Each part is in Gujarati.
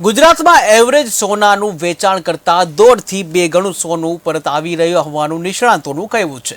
ગુજરાતમાં એવરેજ સોનાનું વેચાણ કરતાં દોઢથી બે ગણું સોનું પરત આવી રહ્યું હોવાનું નિષ્ણાંતોનું કહેવું છે.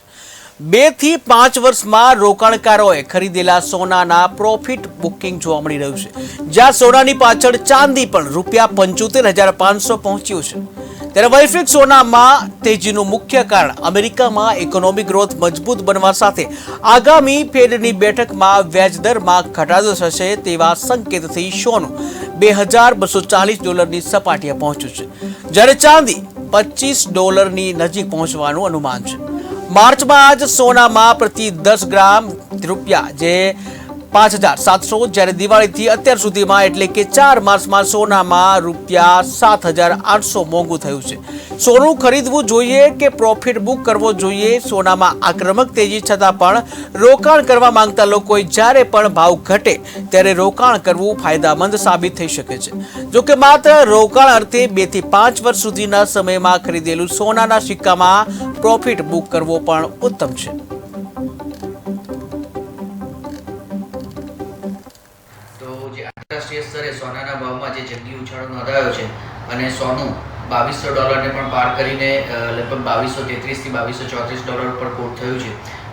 બેથી પાંચ વર્ષમાં રોકાણકારોએ ખરીદેલા સોનાના પ્રોફિટ બુકિંગ જોવા મળી રહ્યું છે. જ્યાં સોનાની પાછળ ચાંદી પણ રૂપિયા પંચોતેર હજાર પાંચસો પહોંચ્યું છે. ત્યારે વૈશ્વિક સોનામાં તેજીનું મુખ્ય કારણ અમેરિકામાં ઇકોનોમિક ગ્રોથ મજબૂત બનવા સાથે આગામી ફેડની બેઠકમાં વ્યાજદરમાં ઘટાડો થશે તેવા સંકેતથી સોનું બે હજાર બસો ચાલીસ ડોલરની સપાટીએ પહોંચ્યું છે, જ્યારે ચાંદી પચીસ ડોલરની નજીક પહોંચવાનું અનુમાન છે. માર્ચમાં જ સોનામાં પ્રતિ દસ ગ્રામ રૂપિયા, જે પાંચ હજાર સાતસો જ્યારે દિવાળીથી અત્યાર સુધીમાં એટલે કે ચાર માસમાં સોનામાં રૂપિયા સાત હજાર આઠસો મોંઘું થયું છે. સોનું ખરીદવું જોઈએ કે પ્રોફિટ બુક કરવો જોઈએ? સોનામાં આક્રમક તેજી છતાં પણ રોકાણ કરવા માંગતા લોકોએ જ્યારે પણ ભાવ ઘટે ત્યારે રોકાણ કરવું ફાયદામંદ સાબિત થઈ શકે છે. જો કે માત્ર રોકાણ અર્થે બેથી પાંચ વર્ષ સુધીના સમયમાં ખરીદેલું સોનાના સિક્કામાં પ્રોફિટ બુક કરવો પણ ઉત્તમ છે. આંતરરાષ્ટ્રીય સ્તરે સોનાના ભાવમાં જે જંગી ઉછાળો નોંધાયો છે અને સોનું બાવીસો ડોલરને પણ પાર કરીને લગભગ બાવીસો તેત્રીસથી બાવીસો ચોત્રીસ ડોલર પર કોટ થયું છે.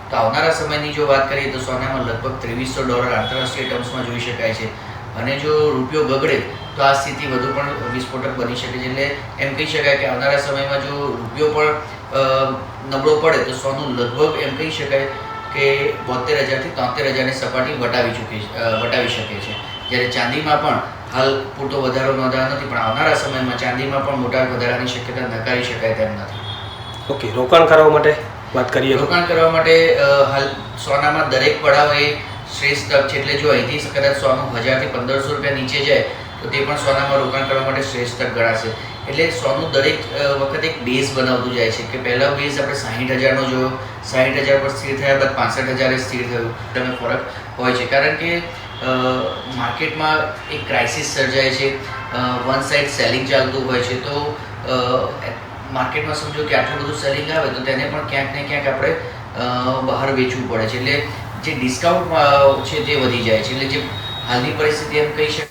તો આવનારા સમયની જો વાત કરીએ તો સોનામાં લગભગ ત્રેવીસો ડોલર આંતરરાષ્ટ્રીય ટર્મ્સમાં જોઈ શકાય છે. અને જો રૂપિયો બગડે તો આ સ્થિતિ વધુ પણ વિસ્ફોટક બની શકે છે. એટલે એમ કહી શકાય કે આવનારા સમયમાં જો રૂપિયો પણ નબળો પડે તો સોનું લગભગ એમ કહી શકાય કે બોતેર હજારથી તોતેર હજારની સપાટી વટાવી ચૂકી વટાવી શકે છે. જ્યારે ચાંદીમાં પણ હાલ પૂરતો વધારો નોંધાયો નથી પણ આવનારા સમયમાં ચાંદીમાં પણ મોટા વધારાની શક્યતા નકારી શકાય તેમ નથી. ઓકે રોકાણ કરવા માટે વાત કરીએ રોકાણ કરવા માટે હાલ સોનામાં દરેક પડાવ એ શ્રેષ્ઠ તક છે. એટલે જો અહીંથી કદાચ સોનું હજારથી પંદરસો રૂપિયા નીચે જાય તો તે પણ સોનામાં રોકાણ કરવા માટે શ્રેષ્ઠ તક ગણાશે. એટલે સોનું દરેક વખતે એક બેઝ બનાવતું જાય છે. કે પહેલાં બેઝ આપણે સાહીઠ હજારનો જોયો. સાહીઠ હજાર પર સ્થિર થયા બાદ પાસઠ હજારે સ્થિર થયું. તમે ફરક હોય છે. કારણ કે માર્કેટમાં એક ક્રાઇસિસ સર્જાય છે. વન સાઇડ સેલિંગ ચાલતું હોય છે. તો માર્કેટમાં સમજો કે આટલું બધું સેલિંગ આવે તો તેને પણ ક્યાંક ને ક્યાંક આપણે બહાર વેચવું પડે છે. એટલે જે ડિસ્કાઉન્ટ છે તે વધી જાય છે. એટલે જે હાલની પરિસ્થિતિ એમ કહી શકાય